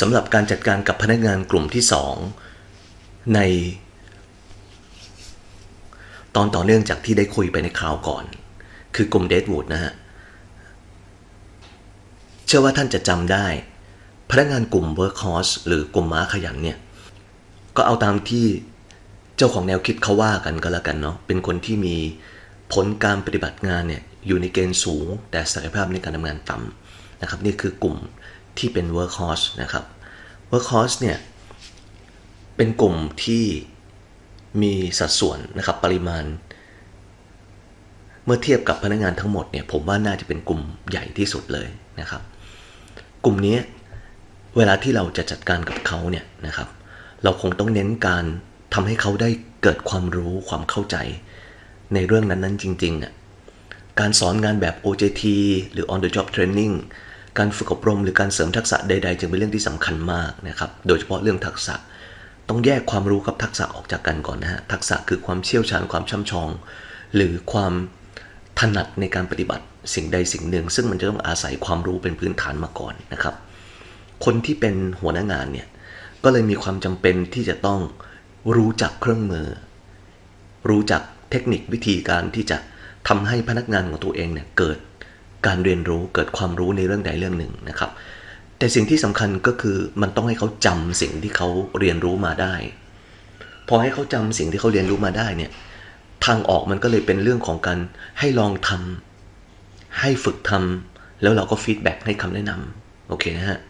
สำหรับการจัดการกับพนักงานกลุ่มที่ 2 ในตอนต่อเนื่องจากที่ได้คุยไปในคราวก่อน คือกลุ่มเดดวูดนะฮะ เชื่อว่าท่านจะจำได้ พนักงานกลุ่ม Workhorse หรือกลุ่มม้าขยันเนี่ย ก็เอาตามที่เจ้าของแนวคิดเขาว่ากันก็แล้วกันเนาะเป็นคนที่มีผลการปฏิบัติงานเนี่ยอยู่ในเกณฑ์สูง แต่ศักยภาพในการทำงานต่ำนะครับ นี่คือกลุ่ม ที่เป็น workhorse นะครับ workhorse เนี่ยเป็นกลุ่มที่มีสัดส่วนนะครับปริมาณ เมื่อเทียบกับพนักงานทั้งหมดเนี่ยผมว่าน่าจะเป็นกลุ่มใหญ่ที่สุดเลยนะครับ กลุ่มนี้เวลาที่เราจะจัดการกับเขาเนี่ยนะครับ เราคงต้องเน้นการทำให้เขาได้เกิดความรู้ความเข้าใจ ในเรื่องนั้นๆจริงๆอะการสอนงานแบบ OJT หรือ on the job training การฝึกอบรมหรือการเสริมทักษะใด ๆ จึงเป็นเรื่องที่สำคัญมากนะครับโดยเฉพาะเรื่องทักษะ ต้องแยกความรู้กับทักษะออกจากกันก่อนนะฮะทักษะคือความเชี่ยวชาญความช่ำชอง หรือความถนัดในการปฏิบัติสิ่งใดสิ่งหนึ่ง ซึ่งมันจะต้องอาศัยความรู้เป็นพื้นฐานมาก่อนนะครับ คนที่เป็นหัวหน้างานเนี่ยก็เลยมีความจำเป็นที่จะต้องรู้จักเครื่องมือ รู้จักเทคนิควิธีการที่จะทำให้พนักงานของตัวเองเนี่ยเกิด การเรียนรู้เกิดความรู้ในเรื่องใดเรื่องหนึ่งนะครับ แต่สิ่งที่สำคัญก็คือมันต้องให้เขาจำสิ่งที่เขาเรียนรู้มาได้ พอให้เขาจำสิ่งที่เขาเรียนรู้มาได้เนี่ยทางออกมันก็เลยเป็นเรื่องของการให้ลองทำให้ฝึกทำแล้วเราก็ฟีดแบ็กให้คำแนะนำโอเคนะฮะ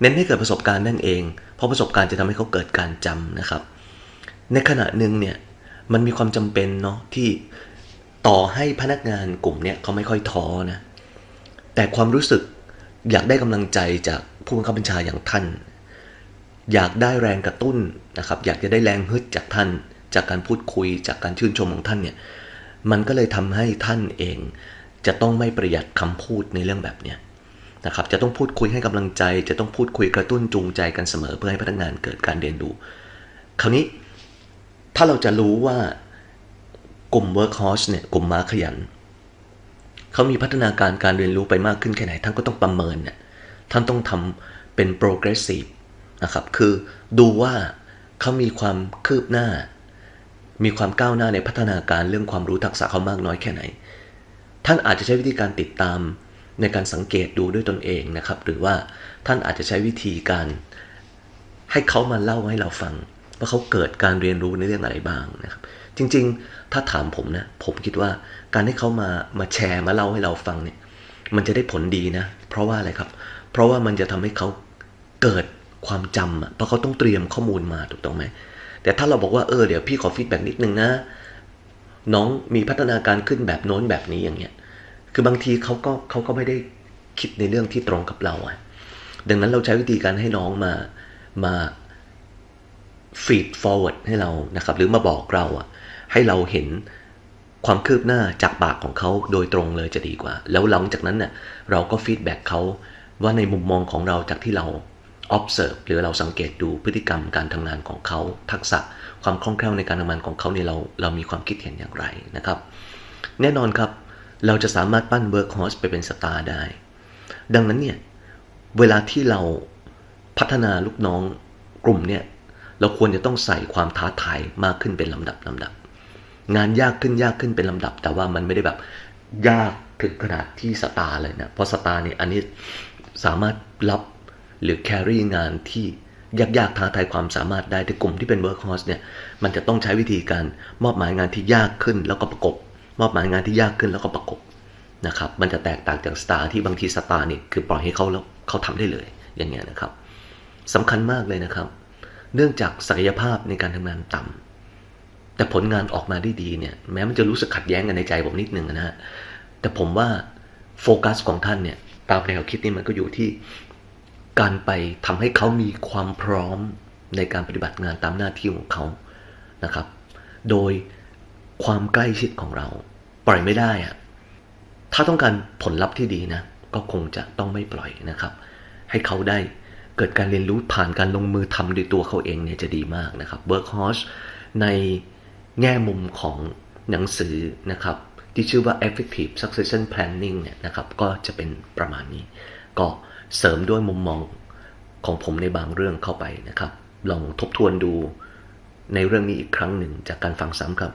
เน้นให้เกิดประสบการณ์นั่นเอง เพราะประสบการณ์จะทำให้เขาเกิดการจำนะครับ ในขณะหนึ่งเนี่ยมันมีความจำเป็นเนาะที่ต่อให้พนักงานกลุ่มเนี่ยเขาไม่ค่อยท้อนะ แต่ความรู้สึกอยากได้กำลังใจจากผู้บังคับบัญชาอย่างท่าน อยากได้แรงกระตุ้นนะครับ อยากจะได้แรงฮึดจากท่าน จากการพูดคุยจากการชื่นชมของท่านเนี่ย มันก็เลยทำให้ท่านเอง จะต้องไม่ประหยัดคำพูดในเรื่องแบบเนี้ยนะครับ จะต้องพูดคุยให้กำลังใจ จะต้องพูดคุยกระตุ้นจูงใจกันเสมอเพื่อให้พนักงานเกิดการเรียนรู้ คราวนี้ถ้าเราจะรู้ว่ากลุ่ม workhorse เนี่ยกลุ่มม้าขยัน เขามีพัฒนาการการเรียนรู้ไปมากขึ้นแค่ไหนท่านก็ต้องประเมินเนี่ยท่านต้องทำเป็น progressive นะครับคือดูว่าเขามีความคืบหน้า มีความก้าวหน้าในพัฒนาการเรื่องความรู้ทักษะเขามากน้อยแค่ไหน ท่านอาจจะใช้วิธีการติดตามในการสังเกตดูด้วยตนเองนะครับ หรือว่าท่านอาจจะใช้วิธีการให้เขามาเล่าให้เราฟัง ว่าเขาเกิดการเรียนรู้ในเรื่องอะไรบ้างนะครับ จริง ๆ ถ้าถามผมนะ ผมคิดว่าการให้เขามามาแชร์มาเล่าให้เราฟังเนี่ย มันจะได้ผลดีนะ เพราะว่าอะไรครับ เพราะว่ามันจะทำให้เขาเกิดความจำอะเพราะเขาต้องเตรียมข้อมูลมาถูกต้องไหมแต่ถ้าเราบอกว่าเออเดี๋ยวพี่ขอฟีดแบ็กนิดนึงนะ น้องมีพัฒนาการขึ้นแบบโน้นแบบนี้อย่างเงี้ยคือบางทีเขาก็เขาก็ไม่ได้คิดในเรื่องที่ตรงกับเราอะดังนั้นเราใช้วิธีการให้น้องมามาฟีด forward ให้เรานะครับ หรือมาบอกเราอะ ให้เราเห็นความคืบหน้าจากปากของเขาโดยตรงเลยจะดีกว่า แล้วหลังจากนั้นเน่ยเราก็ฟีดแบ็กเขาว่าในมุมมองของเราจากที่เรา observe หรือเราสังเกตดูพฤติกรรมการทำงานของเขา ทักษะความคล่องแคล่วในการทำงานของเขาเนี่ยเราเรามีความคิดเห็นอย่างไรนะครับ แน่นอนครับเราจะสามารถปั้น workhorse ไปเป็นสตาร์ได้ ดังนั้นเนี่ยเวลาที่เราพัฒนาลูกน้องกลุ่มเนี่ยเราควรจะต้องใส่ความท้าทายมากขึ้นเป็นลำดับลำดับ งานยากขึ้นยากขึ้นเป็นลำดับ แต่ว่ามันไม่ได้แบบยากถึงขนาดที่สตาร์เลยนะ เพราะสตาร์เนี่ยอันนี้สามารถรับหรือแครี่งานที่ยากๆท้าทายความสามารถได้แต่กลุ่มที่เป็นเวิร์คฮอสเนี่ยมันจะต้องใช้วิธีการมอบหมายงานที่ยากขึ้นแล้วก็ประกบ มอบหมายงานที่ยากขึ้นแล้วก็ประกบนะครับมันจะแตกต่างจากสตาร์ที่บางทีสตาร์นี่คือปล่อยให้เขาแล้วเขาทำได้เลยอย่างเงี้ยนะครับสำคัญมากเลยนะครับ เนื่องจากศักยภาพในการทำงานต่ำ แต่ผลงานออกมาได้ดีเนี่ยแม้มันจะรู้สึกขัดแย้งกันในใจผมนิดนึงนะฮะแต่ผมว่าโฟกัสของท่านเนี่ยตามแนวคิดนี่มันก็อยู่ที่การไปทำให้เขามีความพร้อมในการปฏิบัติงานตามหน้าที่ของเขานะครับ โดยความใกล้ชิดของเรา ปล่อยไม่ได้อะถ้าต้องการผลลัพธ์ที่ดีนะ ก็คงจะต้องไม่ปล่อยนะครับ ให้เขาได้เกิดการเรียนรู้ผ่านการลงมือทำด้วยตัวเขาเองเนี่ยจะดีมากนะครับ Workhorse ใน แง่มุมของหนังสือนะครับ ที่ชื่อว่า effective succession planning เนี่ยนะครับก็จะเป็นประมาณนี้ ก็เสริมด้วยมุมมองของผมในบางเรื่องเข้าไปนะครับ ลองทบทวนดูในเรื่องนี้อีกครั้งหนึ่งจากการฟังซ้ำครับ